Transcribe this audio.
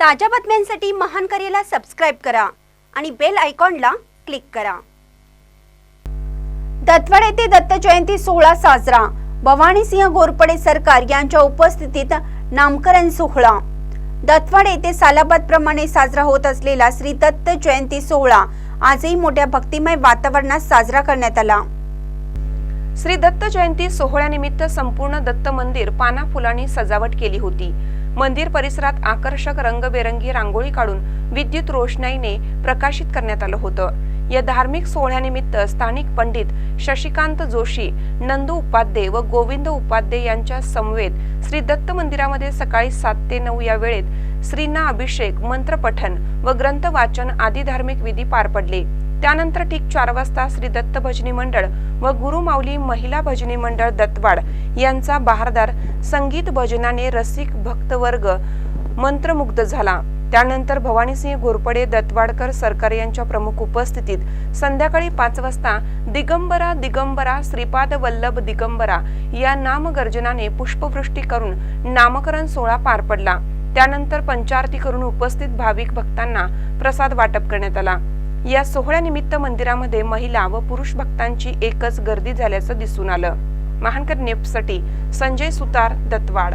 ताज्या बातम्यांसाठी महान करेला सबस्क्राईब करा आणि बेल आयकॉनला क्लिक करा. दत्तवाड येथे दत्त जयंती सोहळा साजरा. भवानीसिंह गोरपडे सरकार यांच्या उपस्थितीत नामकरण सोहळा. दत्तवाड येथे सालाबाद प्रमाणे साजरा होत असलेला श्री दत्त जयंती सोहळा आजही मोठ्या भक्तिमय वातावरणात साजरा करण्यात आला. श्री दत्त जयंती सोहळ्यानिमित्त संपूर्ण दत्त मंदिर पाना फुलांनी सजावट केली होती. मंदिर परिसरात आकर्षक रंगबेरंगी रांगोळी काढून विद्युत रोषणाईने प्रकाशित करण्यात आलं होतं. या धार्मिक सोहळ्यानिमित्त स्थानिक पंडित शशिकांत जोशी नंदू उपाध्ये व गोविंद उपाध्ये यांच्या समवेत श्री दत्त मंदिरामध्ये सकाळी सात ते नऊ या वेळेत श्रींना अभिषेक मंत्रपठन व ग्रंथ वाचन आदी धार्मिक विधी पार पडले. त्यानंतर ठीक चार वाजता श्री दत्त भजनी मंडळ व गुरुमाऊली महिला भजनी मंडळ दत्तवाड यांचा बहारदार संगीत भजनाने रसिक भक्तवर्ग मंत्रमुग्ध झाला. त्यानंतर भवानीसिंह घोरपडे दत्तवाडकर सरकार यांच्या प्रमुख उपस्थितीत संध्याकाळी पाच वाजता दिगंबरा दिगंबरा श्रीपाद वल्लभ दिगंबरा या नामगर्जनाने पुष्पवृष्टी करून नामकरण सोहळा पार पडला. त्यानंतर पंचारती करून उपस्थित भाविक भक्तांना प्रसाद वाटप करण्यात आला. या सोहळ्यानिमित्त मंदिरामध्ये महिला व पुरुष भक्तांची एकच गर्दी झाल्याचं दिसून आलं. महानकर नेपसाठी संजय सुतार दत्तवाड.